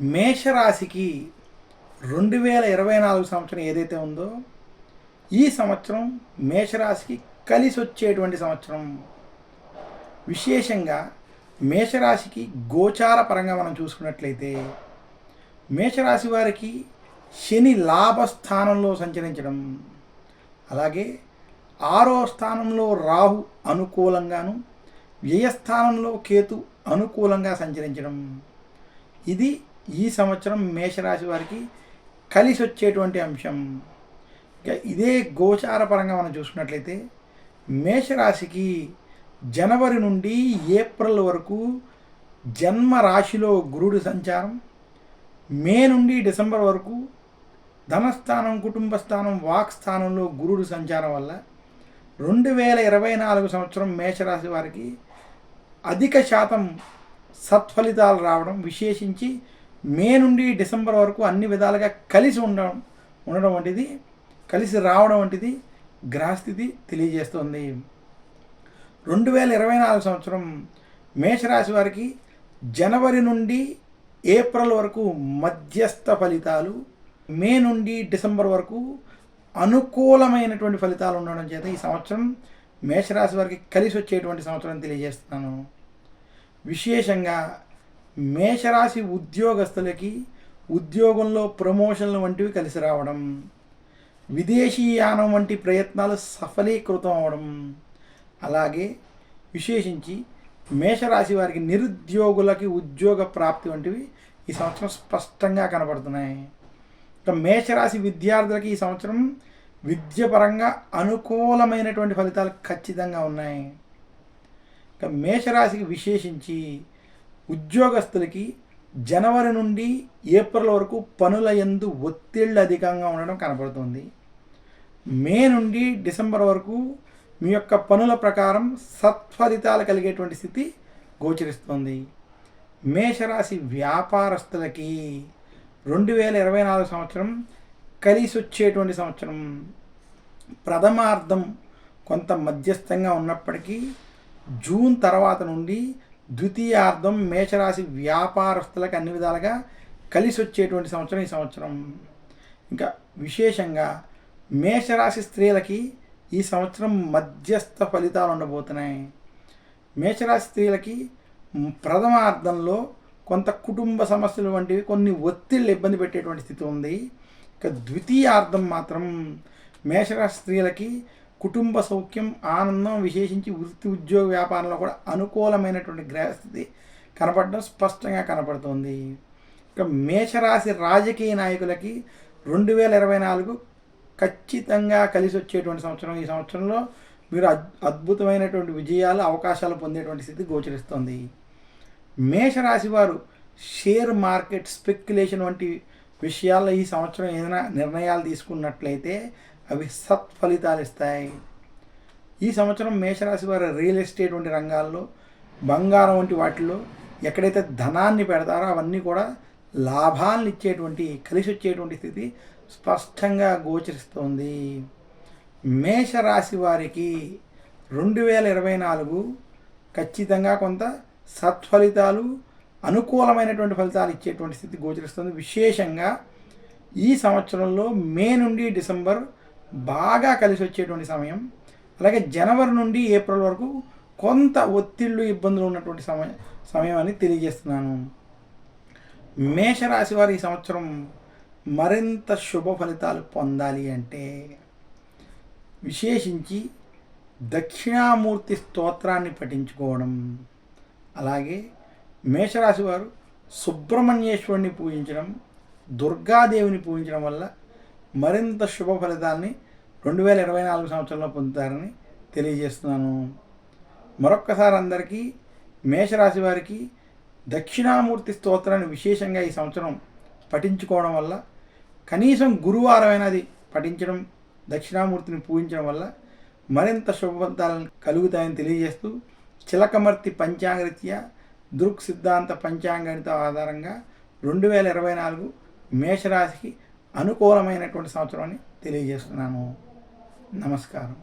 మేషరాశికి రెండు వేల ఇరవై నాలుగు సంవత్సరం ఏదైతే ఉందో ఈ సంవత్సరం మేషరాశికి కలిసి వచ్చేటువంటి సంవత్సరం. విశేషంగా మేషరాశికి గోచార పరంగా మనం చూసుకున్నట్లయితే మేషరాశి వారికి శని లాభస్థానంలో సంచరించడం అలాగే ఆరో స్థానంలో రాహు అనుకూలంగాను వ్యయస్థానంలో కేతు అనుకూలంగా సంచరించడం. ఇది ఈ సంవత్సరం మేషరాశి వారికి కలిసి వచ్చేటువంటి అంశం. ఇక ఇదే గోచార పరంగా మనం చూసుకున్నట్లయితే మేషరాశికి జనవరి నుండి ఏప్రిల్ వరకు జన్మ రాశిలో గురుడు సంచారం మే నుండి డిసెంబర్ వరకు ధనస్థానం కుటుంబ స్థానం వాక్ స్థానంలో గురుడు సంచారం వల్ల రెండు వేల ఇరవై నాలుగు సంవత్సరం మేషరాశి వారికి అధిక శాతం సత్ఫలితాలు రావడం విశేషించి మే నుండి డిసెంబర్ వరకు అన్ని విధాలుగా కలిసి ఉండడం ఉండడం వంటిది కలిసి రావడం వంటిది గ్రహస్థితి తెలియజేస్తుంది. రెండు వేల ఇరవై నాలుగు సంవత్సరం మేషరాశి వారికి జనవరి నుండి ఏప్రిల్ వరకు మధ్యస్థ ఫలితాలు మే నుండి డిసెంబర్ వరకు అనుకూలమైనటువంటి ఫలితాలు ఉండడం చేత ఈ సంవత్సరం మేషరాశి వారికి కలిసి వచ్చేటువంటి సంవత్సరం తెలియజేస్తున్నాను. విశేషంగా మేషరాశి ఉద్యోగస్తులకి ఉద్యోగంలో ప్రమోషన్లు వంటివి కలిసి రావడం విదేశీయానం వంటి ప్రయత్నాలు సఫలీకృతం అవడం అలాగే విశేషించి మేషరాశి వారికి నిరుద్యోగులకి ఉద్యోగ ప్రాప్తి వంటివి ఈ సంవత్సరం స్పష్టంగా కనబడుతున్నాయి. ఇక మేషరాశి విద్యార్థులకి ఈ సంవత్సరం విద్యపరంగా అనుకూలమైనటువంటి ఫలితాలు ఖచ్చితంగా ఉన్నాయి. ఇక మేషరాశికి విశేషించి ఉద్యోగస్తులకి జనవరి నుండి ఏప్రిల్ వరకు పనుల ఎందు ఒత్తిళ్ళు అధికంగా ఉండడం కనబడుతుంది మే నుండి డిసెంబర్ వరకు మీ యొక్క పనుల ప్రకారం సత్ఫలితాలు కలిగేటువంటి స్థితి గోచరిస్తుంది. మేషరాశి వ్యాపారస్తులకి రెండు వేల ఇరవై నాలుగు సంవత్సరం కలిసి వచ్చేటువంటి సంవత్సరం. ప్రథమార్థం కొంత మధ్యస్థంగా ఉన్నప్పటికీ జూన్ తర్వాత నుండి ద్వితీయార్థం మేషరాశి వ్యాపారస్తులకు అన్ని విధాలుగా కలిసి వచ్చేటువంటి సంవత్సరం ఈ సంవత్సరం. ఇంకా విశేషంగా మేషరాశి స్త్రీలకి ఈ సంవత్సరం మధ్యస్థ ఫలితాలు ఉండబోతున్నాయి. మేషరాశి స్త్రీలకి ప్రథమార్థంలో కొంత కుటుంబ సమస్యలు వంటివి కొన్ని ఒత్తిళ్ళు ఇబ్బంది పెట్టేటువంటి స్థితి ఉంది. ఇక ద్వితీయార్థం మాత్రం మేషరాశి స్త్రీలకి కుటుంబ సౌఖ్యం ఆనందం విశేషించి వృత్తి ఉద్యోగ వ్యాపారంలో కూడా అనుకూలమైనటువంటి గ్రహస్థితి కనపడడం స్పష్టంగా కనపడుతుంది. ఇక మేషరాశి రాజకీయ నాయకులకి రెండు వేల ఇరవై నాలుగు ఖచ్చితంగా కలిసి వచ్చేటువంటి సంవత్సరం. ఈ సంవత్సరంలో మీరు అద్భుతమైనటువంటి విజయాలు అవకాశాలు పొందేటువంటి స్థితి గోచరిస్తుంది. మేషరాశి వారు షేర్ మార్కెట్ స్పెక్యులేషన్ వంటి విషయాల్లో ఈ సంవత్సరం ఏదైనా నిర్ణయాలు తీసుకున్నట్లయితే అవి సత్ఫలితాలు ఇస్తాయి. ఈ సంవత్సరం మేషరాశి వారు రియల్ ఎస్టేట్ వంటి రంగాల్లో బంగారం వంటి వాటిల్లో ఎక్కడైతే ధనాన్ని పెడతారో అవన్నీ కూడా లాభాలను ఇచ్చేటువంటి కలిసి వచ్చేటువంటి స్థితి స్పష్టంగా గోచరిస్తుంది. మేషరాశి వారికి రెండు వేల ఇరవై నాలుగు ఖచ్చితంగా కొంత సత్ఫలితాలు అనుకూలమైనటువంటి ఫలితాలు ఇచ్చేటువంటి స్థితి గోచరిస్తుంది. విశేషంగా ఈ సంవత్సరంలో మే నుండి డిసెంబర్ బాగా కలిసి వచ్చేటువంటి సమయం. అలాగే జనవరి నుండి ఏప్రిల్ వరకు కొంత ఒత్తిళ్ళు ఇబ్బందులు ఉన్నటువంటి సమయం సమయం అని తెలియజేస్తున్నాను. మేషరాశి వారి ఈ సంవత్సరం మరింత శుభ ఫలితాలు పొందాలి అంటే విశేషించి దక్షిణామూర్తి స్తోత్రాన్ని పఠించుకోవడం. అలాగే మేషరాశి వారు సుబ్రహ్మణ్యేశ్వరుని పూజించడం దుర్గాదేవిని పూజించడం వల్ల మరింత శుభ ఫలితాల్ని రెండు వేల ఇరవై నాలుగు సంవత్సరంలో పొందుతారని తెలియజేస్తున్నాను. మరొక్కసారి అందరికీ మేషరాశి వారికి దక్షిణామూర్తి స్తోత్రాన్ని విశేషంగా ఈ సంవత్సరం పఠించుకోవడం వల్ల కనీసం గురువారమైనది పఠించడం దక్షిణామూర్తిని పూజించడం వల్ల మరింత శుభఫలితాలను కలుగుతాయని తెలియజేస్తూ చిలకమర్తి పంచాంగరీత్యా దృక్ సిద్ధాంత పంచాంగణిత ఆధారంగా రెండు వేల ఇరవై నాలుగు మేషరాశికి అనుకూలమైనటువంటి సంవత్సరం అని తెలియజేస్తున్నాను. నమస్కారం